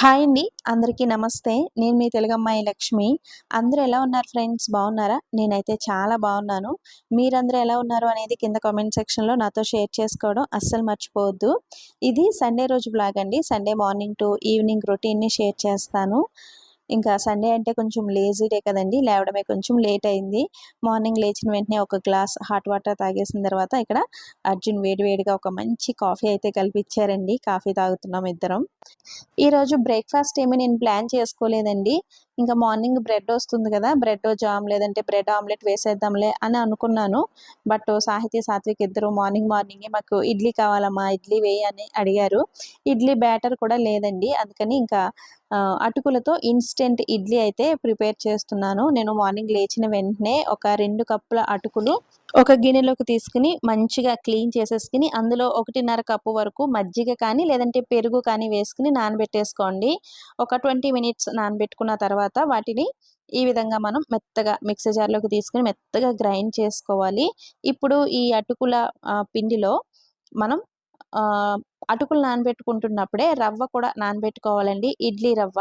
Hi అండి. అందరికీ నమస్తే. నేను మీ తెలుగమ్మాయి లక్ష్మి. అందరూ ఎలా ఉన్నారు ఫ్రెండ్స్? బాగున్నారా? నేనైతే చాలా బాగున్నాను. మీరందరూ ఎలా ఉన్నారు అనేది కింద కామెంట్ సెక్షన్లో నాతో షేర్ చేసుకోవడం అస్సలు మర్చిపోవద్దు. ఇది సండే రోజు బ్లాగ్ అండి. సండే మార్నింగ్ టు ఈవినింగ్ రొటీన్ని షేర్ చేస్తాను. ఇంకా సండే అంటే కొంచెం లేజీ డే కదండి. లేవడమే కొంచెం లేట్ అయింది. మార్నింగ్ లేచిన వెంటనే ఒక గ్లాస్ హాట్ వాటర్ తాగేసిన తర్వాత ఇక్కడ అర్జున్ వేడివేడిగా ఒక మంచి కాఫీ అయితే కల్పించారండి కాఫీ తాగుతున్నాం ఇద్దరం. ఈరోజు బ్రేక్ఫాస్ట్ ఏమీ నేను ప్లాన్ చేసుకోలేదండి. ఇంకా మార్నింగ్ బ్రెడ్ వస్తుంది కదా బ్రెడ్ జామ్ లేదంటే బ్రెడ్ ఆమ్లెట్ వేసేద్దాంలే అని అనుకున్నాను. బట్ సాహితీ సాత్విక్ ఇద్దరు మార్నింగ్ మార్నింగే మాకు ఇడ్లీ కావాలమ్మా ఇడ్లీ వేయి అని అడిగారు. ఇడ్లీ బ్యాటర్ కూడా లేదండి. అందుకని ఇంకా అటుకులతో ఇన్స్టెంట్ ఇడ్లీ అయితే ప్రిపేర్ చేస్తున్నాను. నేను మార్నింగ్ లేచిన వెంటనే ఒక రెండు కప్పుల అటుకులు ఒక గిన్నెలోకి తీసుకుని మంచిగా క్లీన్ చేసేసుకుని అందులో ఒకటిన్నర కప్పు వరకు మజ్జిగ కానీ లేదంటే పెరుగు కానీ వేసుకుని నానబెట్టేసుకోండి. ఒక ట్వంటీ మినిట్స్ నానబెట్టుకున్న తర్వాత తర్వాత వాటిని ఈ విధంగా మనం మెత్తగా మిక్సీ జార్లోకి తీసుకుని మెత్తగా గ్రైండ్ చేసుకోవాలి. ఇప్పుడు ఈ అటుకుల పిండిలో మనం అటుకులు నానబెట్టుకుంటున్నప్పుడే రవ్వ కూడా నానబెట్టుకోవాలండి. ఇడ్లీ రవ్వ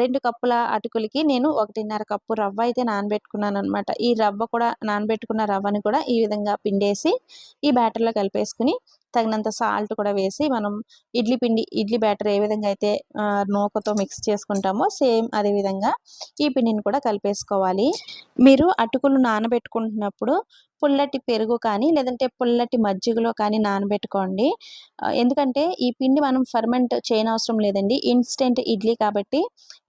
రెండు కప్పుల అటుకులకి నేను ఒకటిన్నర కప్పు రవ్వ అయితే నానబెట్టుకున్నాను అనమాట ఈ రవ్వ కూడా నానబెట్టుకున్న రవ్వని కూడా ఈ విధంగా పిండేసి ఈ బ్యాటర్లో కలిపేసుకుని తగినంత సాల్ట్ కూడా వేసి మనం ఇడ్లీ పిండి ఇడ్లీ బ్యాటర్ ఏ విధంగా అయితే నూకతో మిక్స్ చేసుకుంటామో సేమ్ అదే విధంగా ఈ పిండిని కూడా కలిపేసుకోవాలి. మీరు అటుకులు నానబెట్టుకుంటున్నప్పుడు పుల్లటి పెరుగు కానీ లేదంటే పుల్లటి మజ్జిగలో కానీ నానబెట్టుకోండి. ఎందుకంటే ఈ పిండి మనం ఫర్మెంట్ చేయనవసరం లేదండి. ఇన్స్టెంట్ ఇడ్లీ కాబట్టి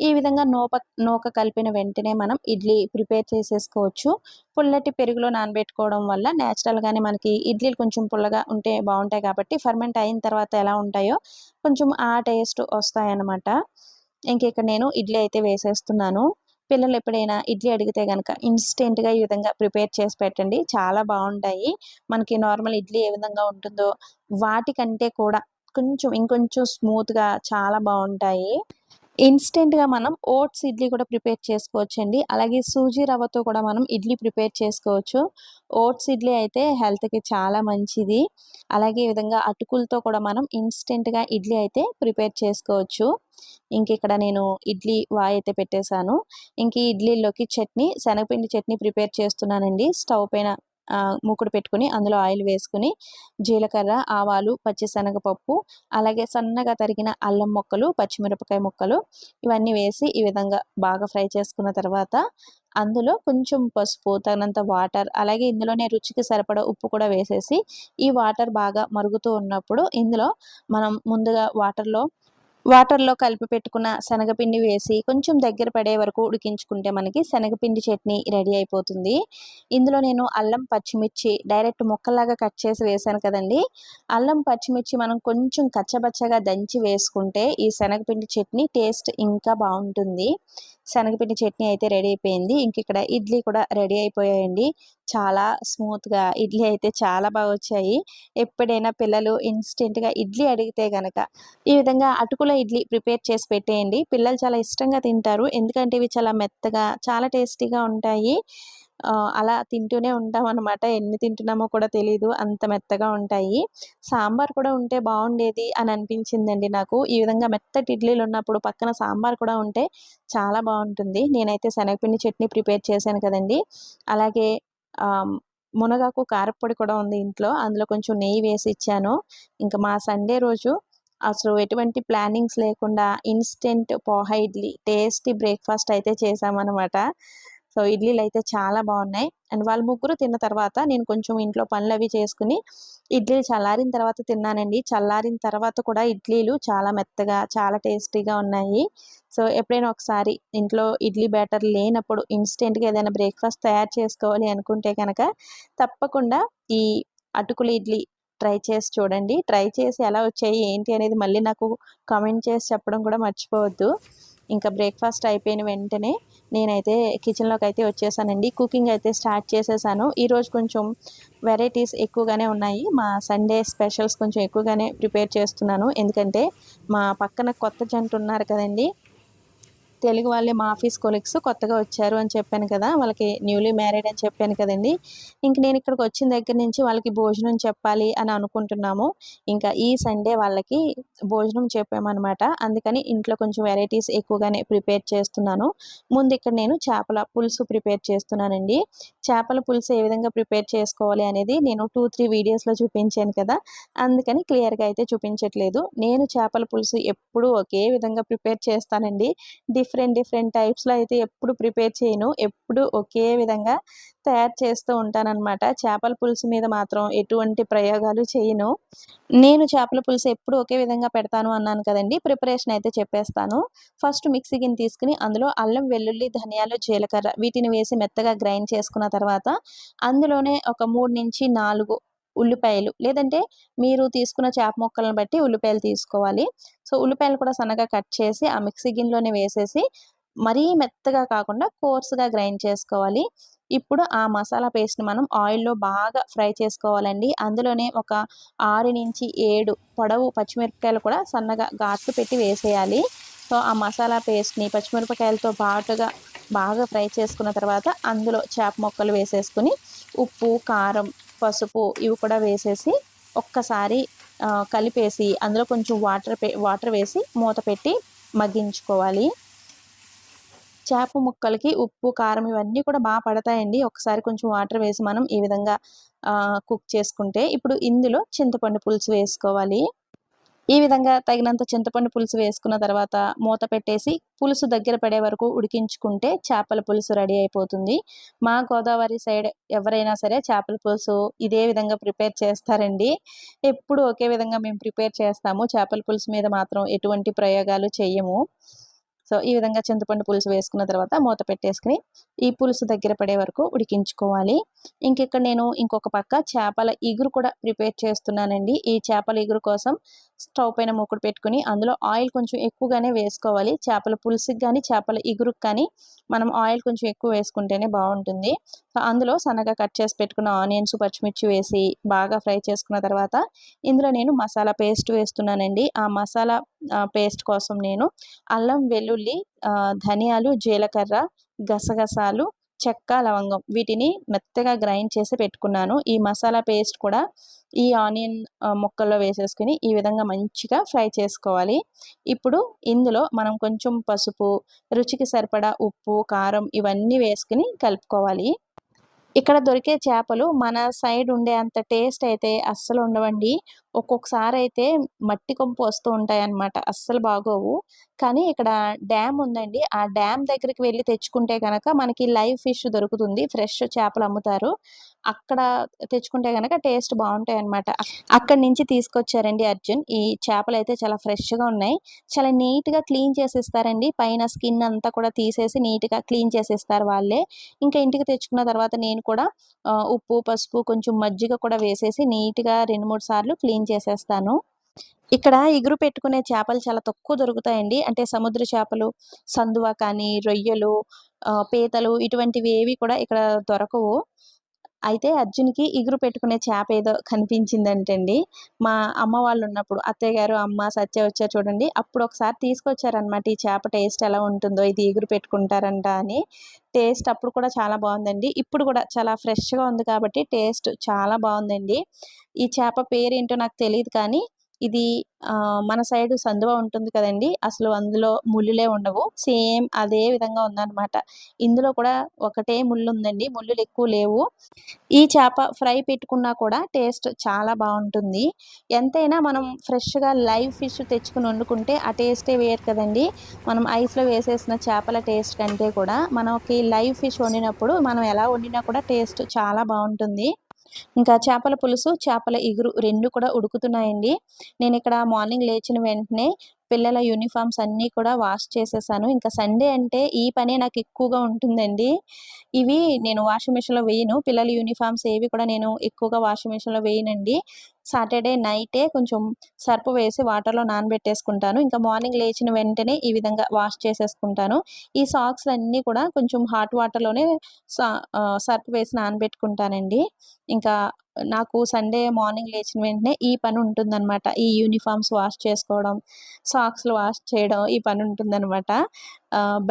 ఈ విధంగా నూప నూక కలిపిన వెంటనే మనం ఇడ్లీ ప్రిపేర్ చేసేసుకోవచ్చు. పుల్లటి పెరుగులో నానబెట్టుకోవడం వల్ల న్యాచురల్గానే మనకి ఇడ్లీలు కొంచెం పుల్లగా ఉంటే బాగుంటుంది. ఉంటాయి కాబట్టి ఫర్మెంట్ అయిన తర్వాత ఎలా ఉంటాయో కొంచెం ఆ టేస్ట్ వస్తాయన్నమాట. ఇంక ఇక్కడ నేను ఇడ్లీ అయితే వేసేస్తున్నాను. పిల్లలు ఎప్పుడైనా ఇడ్లీ అడిగితే కనుక ఇన్స్టెంట్గా ఈ విధంగా ప్రిపేర్ చేసి పెట్టండి. చాలా బాగుంటాయి. మనకి నార్మల్ ఇడ్లీ ఏ విధంగా ఉంటుందో వాటికంటే కూడా కొంచెం ఇంకొంచెం స్మూత్గా చాలా బాగుంటాయి. ఇన్స్టెంట్గా మనం ఓట్స్ ఇడ్లీ కూడా ప్రిపేర్ చేసుకోవచ్చు అండి అలాగే సూజీ రవ్వతో కూడా మనం ఇడ్లీ ప్రిపేర్ చేసుకోవచ్చు. ఓట్స్ ఇడ్లీ అయితే హెల్త్కి చాలా మంచిది. అలాగే ఈ విధంగా అటుకులతో కూడా మనం ఇన్స్టెంట్గా ఇడ్లీ అయితే ప్రిపేర్ చేసుకోవచ్చు. ఇంక ఇక్కడ నేను ఇడ్లీ వాయ్ అయితే పెట్టేశాను. ఇంక ఇడ్లీలోకి చట్నీ శనగపిండి చట్నీ ప్రిపేర్ చేస్తున్నానండి. స్టవ్ పైన మూకుడు పెట్టుకుని అందులో ఆయిల్ వేసుకుని జీలకర్ర ఆవాలు పచ్చిశనగపప్పు అలాగే సన్నగా తరిగిన అల్లం మొక్కలు పచ్చిమిరపకాయ ముక్కలు ఇవన్నీ వేసి ఈ విధంగా బాగా ఫ్రై చేసుకున్న తర్వాత అందులో కొంచెం పసుపు తగినంత వాటర్ అలాగే ఇందులోనే రుచికి సరిపడ ఉప్పు కూడా వేసేసి ఈ వాటర్ బాగా మరుగుతూ ఉన్నప్పుడు ఇందులో మనం ముందుగా వాటర్లో వాటర్లో కలిపి పెట్టుకున్న శనగపిండి వేసి కొంచెం దగ్గర పడే వరకు ఉడికించుకుంటే మనకి శనగపిండి చట్నీ రెడీ అయిపోతుంది. ఇందులో నేను అల్లం పచ్చిమిర్చి డైరెక్ట్ ముక్కలాగా కట్ చేసి వేసాను కదండి. అల్లం పచ్చిమిర్చి మనం కొంచెం కచ్చబచ్చగా దంచి వేసుకుంటే ఈ శనగపిండి చట్నీ టేస్ట్ ఇంకా బాగుంటుంది. శనగపిండి చట్నీ అయితే రెడీ అయిపోయింది. ఇంక ఇక్కడ ఇడ్లీ కూడా రెడీ అయిపోయాయండి. చాలా స్మూత్గా ఇడ్లీ అయితే చాలా బాగా వచ్చాయి. ఎప్పుడైనా పిల్లలు ఇన్స్టెంట్గా ఇడ్లీ అడిగితే కనుక ఈ విధంగా అటుకుల ఇడ్లీ ప్రిపేర్ చేసి పెట్టేయండి. పిల్లలు చాలా ఇష్టంగా తింటారు. ఎందుకంటే ఇవి చాలా మెత్తగా చాలా టేస్టీగా ఉంటాయి. అలా తింటూనే ఉంటాం అనమాట ఎన్ని తింటున్నామో కూడా తెలియదు అంత మెత్తగా ఉంటాయి. సాంబార్ కూడా ఉంటే బాగుండేది అని అనిపించిందండి నాకు. ఈ విధంగా మెత్తటి ఇడ్లీలు ఉన్నప్పుడు పక్కన సాంబార్ కూడా ఉంటే చాలా బాగుంటుంది. నేనైతే శనగపిండి చట్నీ ప్రిపేర్ చేశాను కదండి. అలాగే మునగాకు కారపొడి కూడా ఉంది ఇంట్లో. అందులో కొంచెం నెయ్యి వేసి ఇచ్చాను. ఇంకా మా సండే రోజు అసలు ఎటువంటి ప్లానింగ్స్ లేకుండా instant poha idli tasty breakfast అయితే చేసామన్నమాట సో ఇడ్లీలు అయితే చాలా బాగున్నాయి అండ్ వాళ్ళు ముగ్గురు తిన్న తర్వాత నేను కొంచెం ఇంట్లో పనులు అవి చేసుకుని ఇడ్లీలు చల్లారిన తర్వాత తిన్నానండి. చల్లారిన తర్వాత కూడా ఇడ్లీలు చాలా మెత్తగా చాలా టేస్టీగా ఉన్నాయి. సో ఎప్పుడైనా ఒకసారి ఇంట్లో ఇడ్లీ బ్యాటర్ లేనప్పుడు ఇన్స్టెంట్గా ఏదైనా బ్రేక్ఫాస్ట్ తయారు చేసుకోవాలి అనుకుంటే కనుక తప్పకుండా ఈ అటుకులు ఇడ్లీ ట్రై చేసి చూడండి. ట్రై చేసి ఎలా వచ్చాయి ఏంటి అనేది మళ్ళీ నాకు కామెంట్ చేసి చెప్పడం కూడా మర్చిపోవద్దు. ఇంకా బ్రేక్ఫాస్ట్ అయిపోయిన వెంటనే నేనైతే కిచెన్లోకి అయితే వచ్చేసానండి. కుకింగ్ అయితే స్టార్ట్ చేసేసాను. ఈరోజు కొంచెం వెరైటీస్ ఎక్కువగానే ఉన్నాయి. మా సండే స్పెషల్స్ కొంచెం ఎక్కువగానే ప్రిపేర్ చేస్తున్నాను. ఎందుకంటే మా పక్కన కొత్త జంట ఉన్నారు కదండి. తెలుగు వాళ్ళే మా ఆఫీస్ కొలీగ్స్ కొత్తగా వచ్చారు అని చెప్పాను కదా వాళ్ళకి న్యూలీ మ్యారీడ్ అని చెప్పాను కదండి. ఇంక నేను ఇక్కడికి వచ్చిన దగ్గర నుంచి వాళ్ళకి భోజనం చెప్పాలి అని అనుకుంటున్నాము. ఇంకా ఈ సండే వాళ్ళకి భోజనం చెప్పామన్నమాట. అందుకని ఇంట్లో కొంచెం వెరైటీస్ ఎక్కువగానే ప్రిపేర్ చేస్తున్నాను. ముందు ఇక్కడ నేను చేపల పులుసు ప్రిపేర్ చేస్తున్నానండి. చేపల పులుసు ఏ విధంగా ప్రిపేర్ చేసుకోవాలి అనేది నేను టూ త్రీ వీడియోస్లో చూపించాను కదా అందుకని క్లియర్గా అయితే చూపించట్లేదు. నేను చేపల పులుసు ఎప్పుడూ ఒకే విధంగా ప్రిపేర్ చేస్తానండి. డిఫరెంట్ డిఫరెంట్ టైప్స్లో అయితే ఎప్పుడు ప్రిపేర్ చేయను. ఎప్పుడు ఒకే విధంగా తయారు చేస్తూ ఉంటానన్నమాట. చేపల పులుసు మీద మాత్రం ఎటువంటి ప్రయోగాలు చేయను. నేను చేపల పులుసు ఎప్పుడు ఒకే విధంగా పెడతాను అన్నాను కదండి. ప్రిపరేషన్ అయితే చెప్పేస్తాను. ఫస్ట్ మిక్సీ గిన్నె తీసుకుని అందులో అల్లం వెల్లుల్లి ధనియాలు జీలకర్ర వీటిని వేసి మెత్తగా గ్రైండ్ చేసుకున్న తర్వాత అందులోనే ఒక మూడు నుంచి నాలుగు ఉల్లిపాయలు. లేదంటే మీరు తీసుకున్న చేప ముక్కలను బట్టి ఉల్లిపాయలు తీసుకోవాలి. సో ఉల్లిపాయలు కూడా సన్నగా కట్ చేసి ఆ మిక్సీ గిన్నెలోనే వేసేసి మరీ మెత్తగా కాకుండా కోర్సుగా గ్రైండ్ చేసుకోవాలి. ఇప్పుడు ఆ మసాలా పేస్ట్ని మనం ఆయిల్లో బాగా ఫ్రై చేసుకోవాలండి. అందులోనే ఒక ఆరు నుంచి ఏడు పొడవు పచ్చిమిరపకాయలు కూడా సన్నగా ఘాట్లు పెట్టి వేసేయాలి. సో ఆ మసాలా పేస్ట్ని పచ్చిమిరపకాయలతో పాటుగా బాగా ఫ్రై చేసుకున్న తర్వాత అందులో చేప ముక్కలు వేసేసుకుని ఉప్పు కారం పసుపు ఇవి కూడా వేసేసి ఒక్కసారి కలిపేసి అందులో కొంచెం వాటర్ వాటర్ వేసి మూత పెట్టి మగ్గించుకోవాలి. చేప ముక్కలకి ఉప్పు కారం ఇవన్నీ కూడా బాగా పడతాయండి. ఒకసారి కొంచెం వాటర్ వేసి మనం ఈ విధంగా కుక్ చేసుకుంటే. ఇప్పుడు ఇందులో చింతపండు పులుసు వేసుకోవాలి. ఈ విధంగా తగినంత చింతపండు పులుసు వేసుకున్న తర్వాత మూత పెట్టేసి పులుసు దగ్గర పడే వరకు ఉడికించుకుంటే చేపల పులుసు రెడీ అయిపోతుంది. మా గోదావరి సైడ్ ఎవరైనా సరే చేపల పులుసు ఇదే విధంగా ప్రిపేర్ చేస్తారండి. ఎప్పుడు ఒకే విధంగా మేము ప్రిపేర్ చేస్తాము. చేపల పులుసు మీద మాత్రం ఎటువంటి ప్రయోగాలు చేయము. సో ఈ విధంగా చింతపండు పులుసు వేసుకున్న తర్వాత మూత పెట్టేసుకుని ఈ పులుసు దగ్గర పడే వరకు ఉడికించుకోవాలి. ఇంకెక్కడ నేను ఇంకొక పక్క చేపల ఇగురు కూడా ప్రిపేర్ చేస్తున్నానండి. ఈ చేపల ఇగురు కోసం స్టవ్ పైన మూకుడు పెట్టుకుని అందులో ఆయిల్ కొంచెం ఎక్కువగానే వేసుకోవాలి. చేపల పులుసుకి కానీ చేపల ఇగురుకి కానీ మనం ఆయిల్ కొంచెం ఎక్కువ వేసుకుంటేనే బాగుంటుంది. సో అందులో సన్నగా కట్ చేసి పెట్టుకున్న ఆనియన్స్ పచ్చిమిర్చి వేసి బాగా ఫ్రై చేసుకున్న తర్వాత ఇందులో నేను మసాలా పేస్ట్ వేస్తున్నానండి. ఆ మసాలా పేస్ట్ కోసం నేను అల్లం వెల్లుల్లి ధనియాలు జీలకర్ర గసగసాలు చెక్క లవంగం వీటిని మెత్తగా గ్రైండ్ చేసి పెట్టుకున్నాను. ఈ మసాలా పేస్ట్ కూడా ఈ ఆనియన్ ముక్కల్లో వేసేసుకుని ఈ విధంగా మంచిగా ఫ్రై చేసుకోవాలి. ఇప్పుడు ఇందులో మనం కొంచెం పసుపు రుచికి సరిపడా ఉప్పు కారం ఇవన్నీ వేసుకుని కలుపుకోవాలి. ఇక్కడ దొరికే చేపలు మన సైడ్ ఉండే అంత టేస్ట్ అయితే అస్సలు ఉండవండి. ఒక్కొక్కసారి అయితే మట్టి కొంపు వస్తూ ఉంటాయి అన్నమాట అస్సలు బాగోవు. కానీ ఇక్కడ డ్యామ్ ఉందండి. ఆ డ్యామ్ దగ్గరికి వెళ్ళి తెచ్చుకుంటే కనుక మనకి లైవ్ ఫిష్ దొరుకుతుంది. ఫ్రెష్ చేపలు అమ్ముతారు. అక్కడ తెచ్చుకుంటే కనుక టేస్ట్ బాగుంటాయి అనమాట అక్కడి నుంచి తీసుకొచ్చారండి అర్జున్. ఈ చేపలు అయితే చాలా ఫ్రెష్గా ఉన్నాయి. చాలా నీట్గా క్లీన్ చేసిస్తారండి. పైన స్కిన్ అంతా కూడా తీసేసి నీట్గా క్లీన్ చేసిస్తారు వాళ్ళే. ఇంకా ఇంటికి తెచ్చుకున్న తర్వాత నేను కూడా ఉప్పు పసుపు కొంచెం మజ్జిగ కూడా వేసేసి నీట్గా రెండు మూడు సార్లు క్లీన్ చేసేస్తాను. ఇక్కడ ఇగురు పెట్టుకునే చేపలు చాలా తక్కువ దొరుకుతాయండి. అంటే సముద్ర చేపలు సందువ కానీ రొయ్యలు పీతలు ఇటువంటివి ఏవి కూడా ఇక్కడ దొరకవు. అయితే అర్జున్కి ఇగురు పెట్టుకునే చేప ఏదో కనిపించిందంటండి. మా అమ్మ వాళ్ళు ఉన్నప్పుడు అత్తయ్య గారు అమ్మ సత్య వచ్చారు చూడండి. అప్పుడు ఒకసారి తీసుకొచ్చారనమాట ఈ చేప టేస్ట్ ఎలా ఉంటుందో ఇది ఇగురు పెట్టుకుంటారంట అని. టేస్ట్ అప్పుడు కూడా చాలా బాగుందండి. ఇప్పుడు కూడా చాలా ఫ్రెష్గా ఉంది కాబట్టి టేస్ట్ చాలా బాగుందండి. ఈ చేప పేరు ఏంటో నాకు తెలియదు కానీ ఇది మన సైడ్ సందువ ఉంటుంది కదండి. అసలు అందులో ముళ్ళులే ఉండవు. సేమ్ అదే విధంగా ఉందన్నమాట. ఇందులో కూడా ఒకటే ముళ్ళు ఉందండి ముళ్ళులు ఎక్కువ లేవు. ఈ చేప ఫ్రై పెట్టుకున్నా కూడా టేస్ట్ చాలా బాగుంటుంది. ఎంతైనా మనం ఫ్రెష్గా లైవ్ ఫిష్ తెచ్చుకుని వండుకుంటే ఆ టేస్టే వేరు కదండి. మనం ఐస్లో వేసేసిన చేపల టేస్ట్ కంటే కూడా మనకి లైవ్ ఫిష్ వండినప్పుడు మనం ఎలా వండినా కూడా టేస్ట్ చాలా బాగుంటుంది. ఇంకా చేపల పులుసు చేపల ఇగురు రెండు కూడా ఉడుకుతున్నాయండి. నేను ఇక్కడ మార్నింగ్ లేచిన వెంటనే పిల్లల యూనిఫామ్స్ అన్నీ కూడా వాష్ చేసేసాను. ఇంకా సండే అంటే ఈ పనే నాకు ఎక్కువగా ఉంటుందండి. ఇవి నేను వాషింగ్ మిషన్లో వేయను. పిల్లల యూనిఫామ్స్ ఏవి కూడా నేను ఎక్కువగా వాషింగ్ మిషన్లో వేయనండి. సాటర్డే నైటే కొంచెం సర్పు వేసి వాటర్లో నానబెట్టేసుకుంటాను. ఇంకా మార్నింగ్ లేచిన వెంటనే ఈ విధంగా వాష్ చేసేసుకుంటాను. ఈ సాక్స్లు అన్నీ కూడా కొంచెం హాట్ వాటర్లోనే సర్పు వేసి నానబెట్టుకుంటానండి. ఇంకా నాకు సండే మార్నింగ్ లేచిన వెంటనే ఈ పని ఉంటుందన్నమాట. ఈ యూనిఫామ్స్ వాష్ చేసుకోవడం సాక్స్లు వాష్ చేయడం ఈ పని ఉంటుందన్నమాట.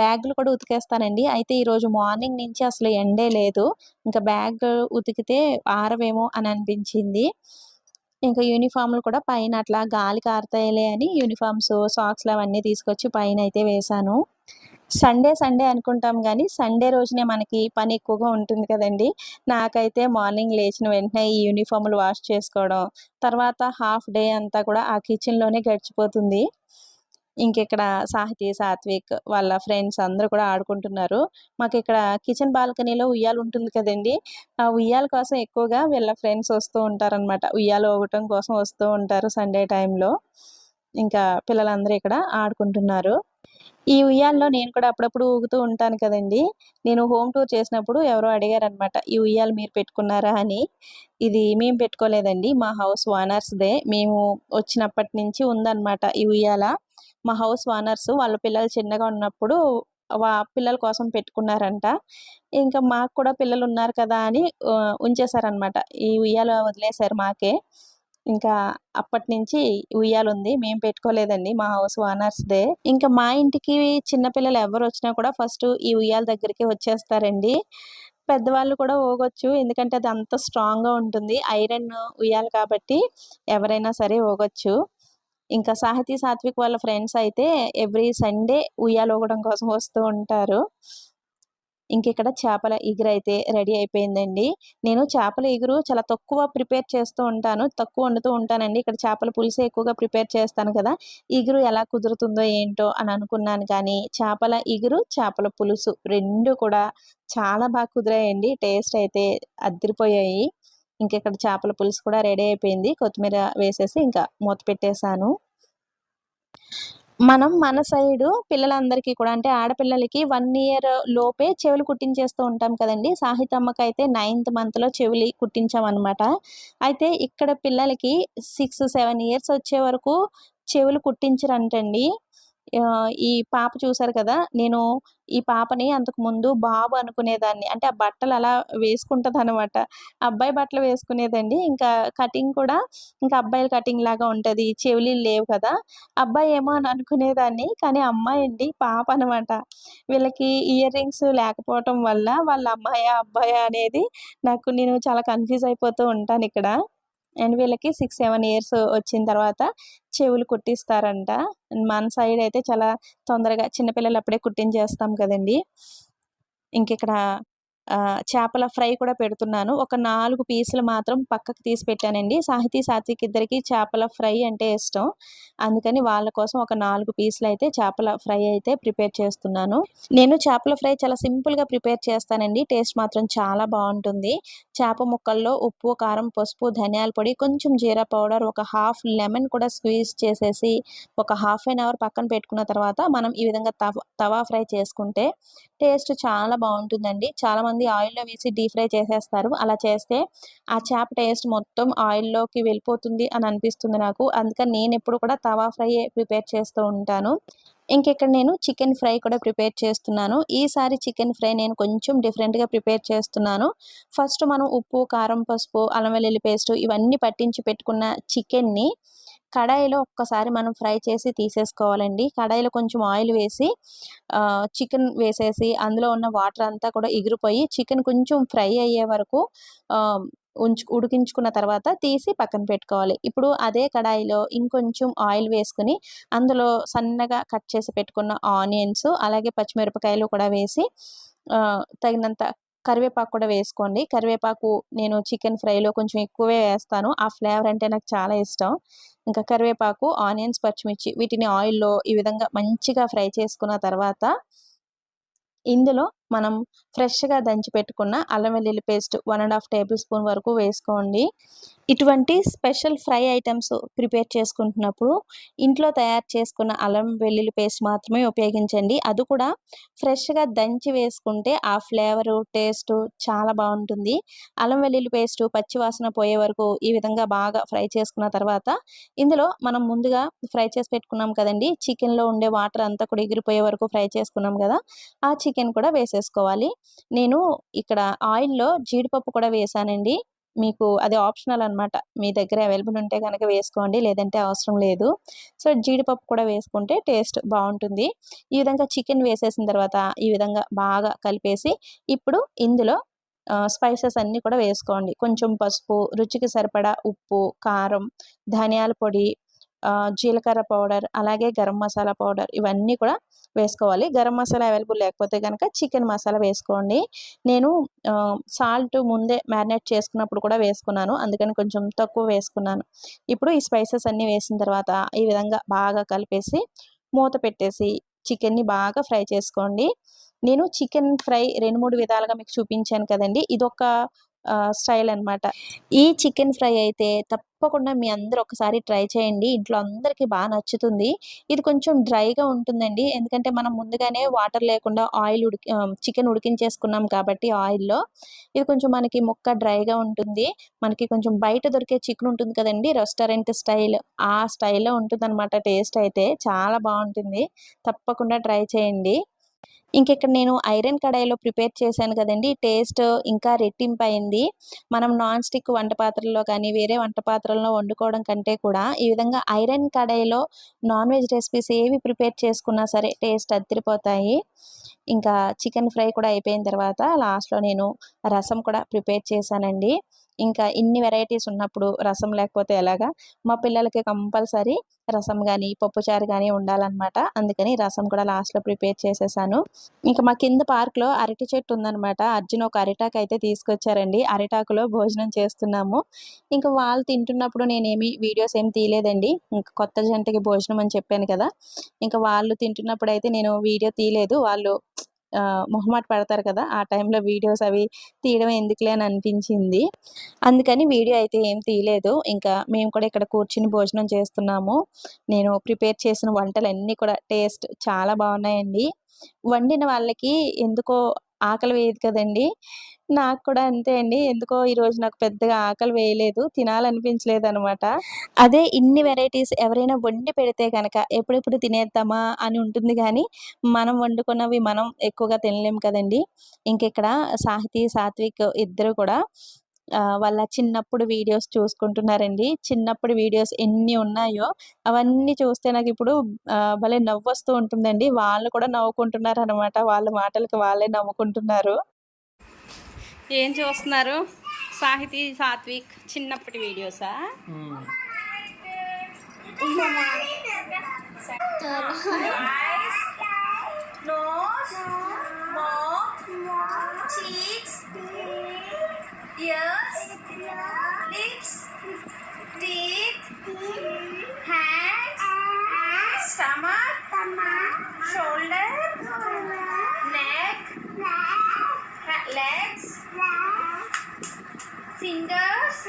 బ్యాగులు కూడా ఉతికేస్తానండి. అయితే ఈరోజు మార్నింగ్ నుంచి అసలు ఎండే లేదు. ఇంకా బ్యాగ్ ఉతికితే ఆరవేమో అని అనిపించింది. ఇంకా యూనిఫామ్లు కూడా పైన అట్లా గాలి కారుతాయిలే అని యూనిఫామ్స్ సాక్స్లు అవన్నీ తీసుకొచ్చి పైన అయితే వేశాను. సండే సండే అనుకుంటాం కానీ సండే రోజునే మనకి పని ఎక్కువగా ఉంటుంది కదండి. నాకైతే మార్నింగ్ లేచిన వెంటనే ఈ యూనిఫామ్లు వాష్ చేసుకోవడం తర్వాత హాఫ్ డే అంతా కూడా ఆ కిచెన్లోనే గడిచిపోతుంది. ఇంకెక్కడ సాహితీ సాత్విక్ వాళ్ళ ఫ్రెండ్స్ అందరూ కూడా ఆడుకుంటున్నారు. మాకు ఇక్కడ కిచెన్ బాల్కనీలో ఉయ్యాలు ఉంటుంది కదండి. ఆ ఉయ్యాల కోసం ఎక్కువగా వీళ్ళ ఫ్రెండ్స్ వస్తూ ఉంటారనమాట ఉయ్యాలు ఊగటం కోసం వస్తూ ఉంటారు సండే టైంలో ఇంకా పిల్లలందరూ ఇక్కడ ఆడుకుంటున్నారు. ఈ ఉయ్యాల్లో నేను కూడా అప్పుడప్పుడు ఊగుతూ ఉంటాను కదండి. నేను హోమ్ టూర్ చేసినప్పుడు ఎవరో అడిగారనమాట ఈ ఉయ్యాలు మీరు పెట్టుకున్నారా? అని. ఇది మేము పెట్టుకోలేదండి. మా హౌస్ ఓనర్స్దే మేము వచ్చినప్పటి నుంచి ఉందన్నమాట ఈ ఉయ్యాల. మా హౌస్ ఓనర్స్ వాళ్ళ పిల్లలు చిన్నగా ఉన్నప్పుడు వా పిల్లల కోసం పెట్టుకున్నారంట. ఇంకా మాకు కూడా పిల్లలు ఉన్నారు కదా అని ఉంచేశారనమాట. ఈ ఉయ్యాల వదిలేశారు మాకే. ఇంకా అప్పటి నుంచి ఉయ్యాలు ఉంది మేము పెట్టుకోలేదండి. మా హౌస్ ఓనర్స్దే ఇంకా మా ఇంటికి చిన్నపిల్లలు ఎవరు వచ్చినా కూడా ఫస్ట్ ఈ ఉయ్యాల దగ్గరికి వచ్చేస్తారండి. పెద్దవాళ్ళు కూడా ఓగొచ్చు. ఎందుకంటే అది అంత స్ట్రాంగ్గా ఉంటుంది. ఐరన్ ఉయ్యాలి కాబట్టి ఎవరైనా సరే ఓగొచ్చు. ఇంకా సాహితీ సాత్విక్ వాళ్ళ ఫ్రెండ్స్ అయితే ఎవ్రీ సండే ఉయ్యాలు ఊగడం కోసం వస్తూ ఉంటారు. ఇంక ఇక్కడ చేపల ఎగురు అయితే రెడీ అయిపోయిందండి. నేను చేపల ఇగురు చాలా తక్కువ ప్రిపేర్ చేస్తూ ఉంటాను. తక్కువ వండుతూ ఉంటానండి. ఇక్కడ చేపల పులుసు ఎక్కువగా ప్రిపేర్ చేస్తాను కదా. ఇగురు ఎలా కుదురుతుందో ఏంటో అని అనుకున్నాను కానీ చేపల ఇగురు చేపల పులుసు రెండు కూడా చాలా బాగా కుదిరాయండి. టేస్ట్ అయితే అద్దరిపోయాయి ఇంకెక్కడ చేపల పులుసు కూడా రెడీ అయిపోయింది. కొత్తిమీర వేసేసి ఇంకా మూత పెట్టేశాను. మనం మన సైడు పిల్లలందరికీ కూడా అంటే ఆడపిల్లలకి వన్ ఇయర్ లోపే చెవులు కుట్టించేస్తూ ఉంటాం కదండి. సాహితమ్మకి అయితే నైన్త్ మంత్లో చెవులు కుట్టించామన్నమాట. అయితే ఇక్కడ పిల్లలకి సిక్స్ సెవెన్ ఇయర్స్ వచ్చే వరకు చెవులు కుట్టించరంటండి. ఈ పాప చూసారు కదా! నేను ఈ పాపని అంతకు ముందు బాబు అనుకునేదాన్ని. అంటే ఆ బట్టలు అలా వేసుకుంటుంది అనమాట అబ్బాయి బట్టలు వేసుకునేదండి. ఇంకా కటింగ్ కూడా ఇంకా అబ్బాయిల కటింగ్ లాగా ఉంటుంది. చెవులు లేవు కదా! అబ్బాయి ఏమో అని అనుకునేదాన్ని. కానీ అమ్మాయి అండి పాప అనమాట. వీళ్ళకి ఇయర్ రింగ్స్ లేకపోవటం వల్ల వాళ్ళ అమ్మాయి అబ్బాయి అనేది నాకు నేను చాలా కన్ఫ్యూజ్ అయిపోతూ ఉంటాను ఇక్కడ. అండ్ వీళ్ళకి సిక్స్ సెవెన్ ఇయర్స్ వచ్చిన తర్వాత చెవులు కుట్టిస్తారంట. మన సైడ్ అయితే చాలా తొందరగా చిన్నపిల్లలు అప్పుడే కుట్టించేస్తాం కదండి. ఇంక ఇక్కడ చేపల ఫ్రై కూడా పెడుతున్నాను. ఒక నాలుగు పీసులు మాత్రం పక్కకు తీసి పెట్టానండి. సాహితీ సాత్విక్ ఇద్దరికి చేపల ఫ్రై అంటే ఇష్టం. అందుకని వాళ్ళ కోసం ఒక నాలుగు పీసులు అయితే చేపల ఫ్రై అయితే ప్రిపేర్ చేస్తున్నాను. నేను చేపల ఫ్రై చాలా సింపుల్గా ప్రిపేర్ చేస్తానండి. టేస్ట్ మాత్రం చాలా బాగుంటుంది. చేప ముక్కల్లో ఉప్పు కారం పసుపు ధనియాల పొడి కొంచెం జీరా పౌడర్ ఒక హాఫ్ లెమన్ కూడా స్క్వీజ్ చేసేసి ఒక హాఫ్ అన్ అవర్ పక్కన పెట్టుకున్న తర్వాత మనం ఈ విధంగా తవా ఫ్రై చేసుకుంటే టేస్ట్ చాలా బాగుంటుందండి. చాలామంది ఆయిల్లో వేసి డీప్ ఫ్రై చేసేస్తారు. అలా చేస్తే ఆ చేప టేస్ట్ మొత్తం ఆయిల్లోకి వెళ్ళిపోతుంది అని అనిపిస్తుంది నాకు. అందుకని నేను ఎప్పుడు కూడా తవా ఫ్రై ప్రిపేర్ చేస్తూ ఉంటాను. ఇంకెక్కడ నేను చికెన్ ఫ్రై కూడా ప్రిపేర్ చేస్తున్నాను. ఈసారి చికెన్ ఫ్రై నేను కొంచెం డిఫరెంట్గా ప్రిపేర్ చేస్తున్నాను. ఫస్ట్ మనం ఉప్పు కారం పసుపు అల్లం వెల్లుల్లి పేస్ట్ ఇవన్నీ పట్టించి పెట్టుకున్న చికెన్ని కడాయిలో ఒక్కసారి మనం ఫ్రై చేసి తీసేసుకోవాలండి. కడాయిలో కొంచెం ఆయిల్ వేసి చికెన్ వేసేసి అందులో ఉన్న వాటర్ అంతా కూడా ఎగిరిపోయి చికెన్ కొంచెం ఫ్రై అయ్యే వరకు ఉంచు ఉడికించుకున్న తర్వాత తీసి పక్కన పెట్టుకోవాలి. ఇప్పుడు అదే కడాయిలో ఇంకొంచెం ఆయిల్ వేసుకుని అందులో సన్నగా కట్ చేసి పెట్టుకున్న ఆనియన్స్ అలాగే పచ్చిమిరపకాయలు కూడా వేసి తగినంత కరివేపాకు కూడా వేసుకోండి. కరివేపాకు నేను చికెన్ ఫ్రైలో కొంచెం ఎక్కువే వేస్తాను. ఆ ఫ్లేవర్ అంటే నాకు చాలా ఇష్టం. ఇంకా కరివేపాకు ఆనియన్స్ పచ్చిమిర్చి వీటిని ఆయిల్లో ఈ విధంగా మంచిగా ఫ్రై చేసుకున్న తర్వాత ఇందులో మనం ఫ్రెష్గా దంచి పెట్టుకున్న అల్లం వెల్లుల్లి paste one and half tablespoon వరకు వేసుకోండి. ఇటువంటి స్పెషల్ ఫ్రై ఐటమ్స్ ప్రిపేర్ చేసుకుంటున్నప్పుడు ఇంట్లో తయారు చేసుకున్న అల్లం వెల్లుల్లి పేస్ట్ మాత్రమే ఉపయోగించండి. అది కూడా ఫ్రెష్గా దంచి వేసుకుంటే ఆ ఫ్లేవరు టేస్ట్ చాలా బాగుంటుంది. అల్లం వెల్లుల్లి పేస్ట్ పచ్చివాసన పోయే వరకు ఈ విధంగా బాగా ఫ్రై చేసుకున్న తర్వాత ఇందులో మనం ముందుగా ఫ్రై చేసి పెట్టుకున్నాం కదండి చికెన్లో ఉండే వాటర్ అంతా కూడా ఎగిరిపోయే వరకు ఫ్రై చేసుకున్నాం కదా ఆ చికెన్ కూడా వేసేసుకోవాలి నేను ఇక్కడ ఆయిల్లో జీడిపప్పు కూడా వేసానండి. మీకు అది ఆప్షనల్ అనమాట మీ దగ్గర అవైలబుల్ ఉంటే కనుక వేసుకోండి లేదంటే అవసరం లేదు. సో జీడిపప్పు కూడా వేసుకుంటే టేస్ట్ బాగుంటుంది. ఈ విధంగా చికెన్ వేసేసిన తర్వాత ఈ విధంగా బాగా కలిపేసి ఇప్పుడు ఇందులో స్పైసెస్ అన్నీ కూడా వేసుకోండి. కొంచెం పసుపు రుచికి సరిపడా ఉప్పు కారం ధనియాల పొడి జీలకర్ర పౌడర్ అలాగే గరం మసాలా పౌడర్ ఇవన్నీ కూడా వేసుకోవాలి. గరం మసాలా అవైలబుల్ లేకపోతే కనుక చికెన్ మసాలా వేసుకోండి. నేను సాల్ట్ ముందే మ్యారినేట్ చేసుకున్నప్పుడు కూడా వేసుకున్నాను. అందుకని కొంచెం తక్కువ వేసుకున్నాను. ఇప్పుడు ఈ స్పైసెస్ అన్నీ వేసిన తర్వాత ఈ విధంగా బాగా కలిపేసి మూత పెట్టేసి చికెన్ని బాగా ఫ్రై చేసుకోండి. నేను చికెన్ ఫ్రై రెండు మూడు విధాలుగా మీకు చూపించాను కదండి. ఇదొక స్టైల్ అనమాట ఈ చికెన్ ఫ్రై అయితే తప్పకుండా మీ అందరూ ఒకసారి ట్రై చేయండి. ఇంట్లో అందరికీ బాగా నచ్చుతుంది. ఇది కొంచెం డ్రైగా ఉంటుందండి. ఎందుకంటే మనం ముందుగానే వాటర్ లేకుండా ఆయిల్ ఉడికి చికెన్ ఉడికించేసుకున్నాం కాబట్టి ఆయిల్లో. ఇది కొంచెం మనకి ముక్క డ్రైగా ఉంటుంది. మనకి కొంచెం బయట దొరికే చికెన్ ఉంటుంది కదండి రెస్టారెంట్ స్టైల్. ఆ స్టైల్లో ఉంటుంది టేస్ట్ అయితే. చాలా బాగుంటుంది. తప్పకుండా ట్రై చేయండి. ఇంక ఇక్కడ నేను ఐరన్ కడాయిలో ప్రిపేర్ చేశాను కదండి టేస్ట్ ఇంకా రెట్టింపు అయింది మనం నాన్ స్టిక్ వంట పాత్రల్లో కానీ వేరే వంట పాత్రల్లో వండుకోవడం కంటే కూడా ఈ విధంగా ఐరన్ కడాయిలో నాన్ వెజ్ రెసిపీస్ ఏవి ప్రిపేర్ చేసుకున్నా సరే టేస్ట్ అద్దరిపోతాయి. ఇంకా చికెన్ ఫ్రై కూడా అయిపోయిన తర్వాత లాస్ట్లో నేను రసం కూడా ప్రిపేర్ చేశానండి. ఇంకా ఇన్ని వెరైటీస్ ఉన్నప్పుడు రసం లేకపోతే ఎలాగా? మా పిల్లలకి కంపల్సరీ రసం కానీ పప్పుచారు కానీ ఉండాలన్నమాట. అందుకని రసం కూడా లాస్ట్లో ప్రిపేర్ చేసేసాను. ఇంకా మా కింద పార్క్లో అరటి చెట్టు ఉందనమాట అర్జున్ ఒక అరిటాకు అయితే తీసుకొచ్చారండి. అరిటాకులో భోజనం చేస్తున్నాము. ఇంకా వాళ్ళు తింటున్నప్పుడు నేనేమి వీడియోస్ ఏం తీయలేదండి. ఇంకా కొత్త జంటకి భోజనం అని చెప్పాను కదా. ఇంకా వాళ్ళు తింటున్నప్పుడు అయితే నేను వీడియో తీయలేదు. వాళ్ళు మొహమాట పడతారు కదా! ఆ టైంలో వీడియోస్ అవి తీయడం ఎందుకులే అని అనిపించింది. అందుకని వీడియో అయితే ఏం తీయలేదు. ఇంకా మేము కూడా ఇక్కడ కూర్చుని భోజనం చేస్తున్నాము. నేను ప్రిపేర్ చేసిన వంటలు అన్నీ కూడా టేస్ట్ చాలా బాగున్నాయండి. వండిన వాళ్ళకి ఎందుకో ఆకలి వేయదు కదండి. నాకు కూడా అంతే అండి. ఎందుకో ఈరోజు నాకు పెద్దగా ఆకలి వేయలేదు. తినాలనిపించలేదు అనమాట అదే ఇన్ని వెరైటీస్ ఎవరైనా వండి పెడితే కనుక ఎప్పుడెప్పుడు తినేద్దామా అని ఉంటుంది కానీ మనం వండుకున్నవి మనం ఎక్కువగా తినలేము కదండి. ఇంకెక్కడ సాహితీ సాత్విక్ ఇద్దరు కూడా వాళ్ళ చిన్నప్పుడు వీడియోస్ చూసుకుంటున్నారండి. చిన్నప్పుడు వీడియోస్ ఎన్ని ఉన్నాయో అవన్నీ చూస్తే నాకు ఇప్పుడు భలే నవ్వు వస్తూ ఉంటుందండి. వాళ్ళు కూడా నవ్వుకుంటున్నారు అనమాట వాళ్ళ మాటలకి వాళ్ళే నవ్వుకుంటున్నారు. ఏం చూస్తున్నారు? సాహితీ సాత్విక్ చిన్నప్పటి వీడియోసా? Cheeks, ears, lips, teeth, hands, stomach, shoulder, neck, legs, fingers,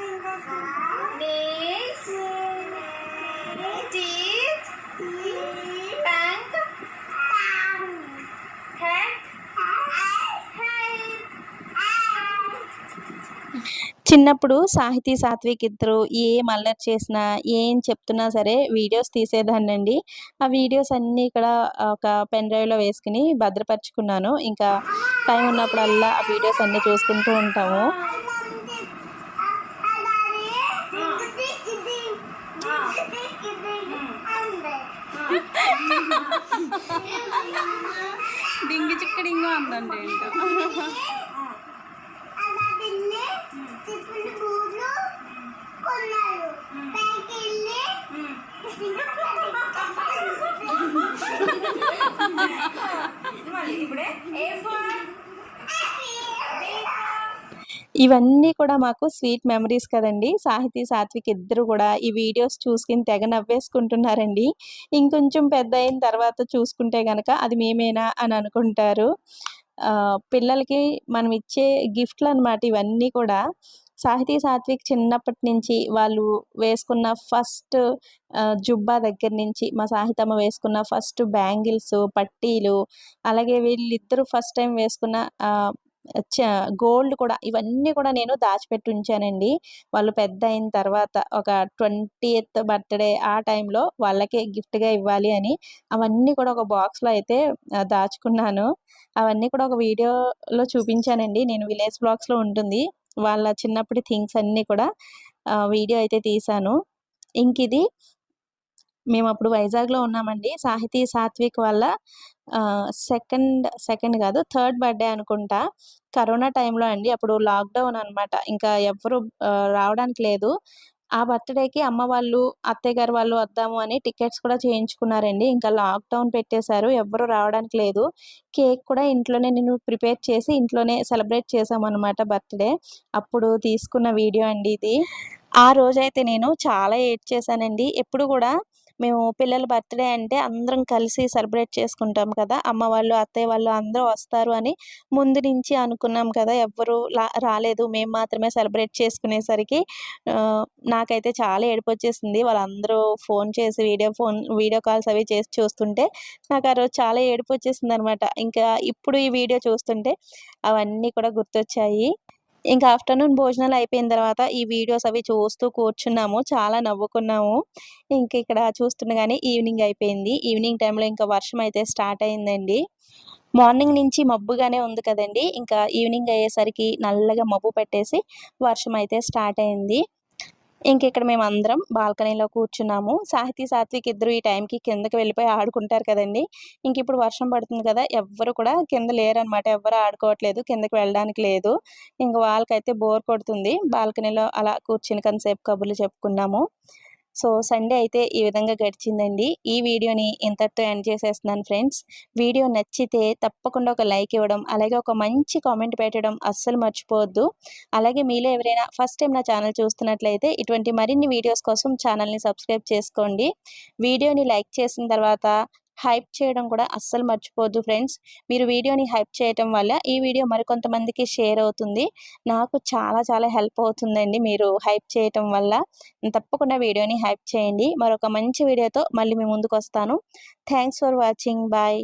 nails, చిన్నప్పుడు సాహితీ సాత్విక్ ఇద్దరు ఏం అల్లరి చేసినా ఏం చెప్తున్నా సరే వీడియోస్ తీసేదాన్నండి. ఆ వీడియోస్ అన్నీ ఇక్కడ ఒక పెన్ డ్రైవ్లో వేసుకుని భద్రపరుచుకున్నాను. ఇంకా టైం ఉన్నప్పుడల్లా ఆ వీడియోస్ అన్నీ చూసుకుంటూ ఉంటాము. డింగి చిక్క డింగో అందండి ఇవన్నీ కూడా మాకు స్వీట్ మెమరీస్ కదండి. సాహితీ సాత్విక్ ఇద్దరు కూడా ఈ వీడియోస్ చూసుకుని తెగ నవ్వేసుకుంటున్నారండి. ఇంకొంచెం పెద్ద అయిన తర్వాత చూసుకుంటే కనుక అది మేమేనా అని అనుకుంటారు. పిల్లలకి మనం ఇచ్చే గిఫ్ట్లు అనమాట ఇవన్నీ కూడా. సాహితీ సాత్విక్ చిన్నప్పటి నుంచి వాళ్ళు వేసుకున్న ఫస్ట్ జుబ్బా దగ్గర నుంచి మా సాహితమ్మ వేసుకున్న ఫస్ట్ బ్యాంగిల్స్ పట్టీలు అలాగే వీళ్ళిద్దరూ ఫస్ట్ టైం వేసుకున్న గోల్డ్ కూడా ఇవన్నీ కూడా నేను దాచిపెట్టి ఉంచానండి. వాళ్ళు పెద్ద అయిన తర్వాత ఒక ట్వంటీ ఎయిత్ బర్త్డే ఆ టైంలో వాళ్ళకి గిఫ్ట్గా ఇవ్వాలి అని అవన్నీ కూడా ఒక బాక్స్లో అయితే దాచుకున్నాను. అవన్నీ కూడా ఒక వీడియోలో చూపించానండి. నేను విలేజ్ బ్లాగ్స్లో ఉంటుంది. వాళ్ళ చిన్నప్పటి థింగ్స్ అన్నీ కూడా వీడియో అయితే తీశాను. ఇంక ఇది మేము అప్పుడు వైజాగ్లో ఉన్నామండి. సాహితీ సాత్విక్ వల్ల సెకండ్ సెకండ్ కాదు థర్డ్ బర్త్డే అనుకుంటా. కరోనా టైంలో అండి అప్పుడు లాక్డౌన్ అనమాట ఇంకా ఎవరు రావడానికి లేదు. ఆ బర్త్డేకి అమ్మ వాళ్ళు అత్తయ్య గారు వాళ్ళు వద్దాము అని టికెట్స్ కూడా చేయించుకున్నారండి. ఇంకా లాక్డౌన్ పెట్టేశారు. ఎవ్వరు రావడానికి లేదు. కేక్ కూడా ఇంట్లోనే నేను ప్రిపేర్ చేసి ఇంట్లోనే సెలబ్రేట్ చేసామన్నమాట బర్త్డే. అప్పుడు తీసుకున్న వీడియో అండి ఇది. ఆ రోజైతే నేను చాలా ఏడ్ చేశానండి ఎప్పుడు కూడా మేము పిల్లల బర్త్డే అంటే అందరం కలిసి సెలబ్రేట్ చేసుకుంటాం కదా అమ్మ వాళ్ళు అత్తయ్య వాళ్ళు అందరూ వస్తారు అని ముందు నుంచి అనుకున్నాం కదా ఎవ్వరూ రాలేదు. మేము మాత్రమే సెలబ్రేట్ చేసుకునేసరికి నాకైతే చాలా ఏడుపు వచ్చేసింది. వాళ్ళందరూ ఫోన్ చేసి వీడియో ఫోన్ వీడియో కాల్స్ అవి చేసి చూస్తుంటే నాకు ఆ రోజు చాలా ఏడుపు వచ్చేసింది అనమాట ఇంకా ఇప్పుడు ఈ వీడియో చూస్తుంటే అవన్నీ కూడా గుర్తొచ్చాయి. ఇంకా ఆఫ్టర్నూన్ భోజనాలు అయిపోయిన తర్వాత ఈ వీడియోస్ అవి చూస్తూ కూర్చున్నాము. చాలా నవ్వుకున్నాము. ఇంక ఇక్కడ చూస్తుండగానే ఈవినింగ్ అయిపోయింది. ఈవినింగ్ టైంలో ఇంకా వర్షం అయితే స్టార్ట్ అయిందండి. మార్నింగ్ నుంచి మబ్బుగానే ఉంది కదండి. ఇంకా ఈవినింగ్ అయ్యేసరికి నల్లగా మబ్బు పెట్టేసి వర్షం అయితే స్టార్ట్ అయింది. ఇంక ఇక్కడ మేము అందరం బాల్కనీలో కూర్చున్నాము. సాహితీ సాత్విక్ ఇద్దరు ఈ టైంకి కిందకి వెళ్ళిపోయి ఆడుకుంటారు కదండి. ఇంక ఇప్పుడు వర్షం పడుతుంది కదా ఎవ్వరు కూడా కింద లేరనమాట. ఎవ్వరు ఆడుకోవట్లేదు కిందకి వెళ్ళడానికి లేదు. ఇంక వాళ్ళకైతే బోర్ కొడుతుంది. బాల్కనీలో అలా కూర్చుని కొంతసేపు కబుర్లు చెప్పుకున్నాము. సో సండే అయితే ఈ విధంగా గడిచిందండి. ఈ వీడియోని ఇంతటితో ఎండ్ చేసేస్తున్నాను ఫ్రెండ్స్. వీడియో నచ్చితే తప్పకుండా ఒక లైక్ ఇవ్వడం అలాగే ఒక మంచి కామెంట్ పెట్టడం అస్సలు మర్చిపోవద్దు. అలాగే మీలో ఎవరైనా ఫస్ట్ టైం నా ఛానల్ చూస్తున్నట్లయితే ఇటువంటి మరిన్ని వీడియోస్ కోసం ఛానల్ని సబ్స్క్రైబ్ చేసుకోండి. వీడియోని లైక్ చేసిన తర్వాత హైప్ చేయడం కూడా అస్సలు మర్చిపోద్దు ఫ్రెండ్స్. మీరు వీడియోని హైప్ చేయటం వల్ల ఈ వీడియో మరికొంతమందికి షేర్ అవుతుంది. నాకు చాలా చాలా హెల్ప్ అవుతుందండి మీరు హైప్ చేయటం వల్ల. తప్పకుండా వీడియోని హైప్ చేయండి. మరొక మంచి వీడియోతో మళ్ళీ మీ ముందుకు వస్తాను థ్యాంక్స్ ఫర్ వాచింగ్. బాయ్.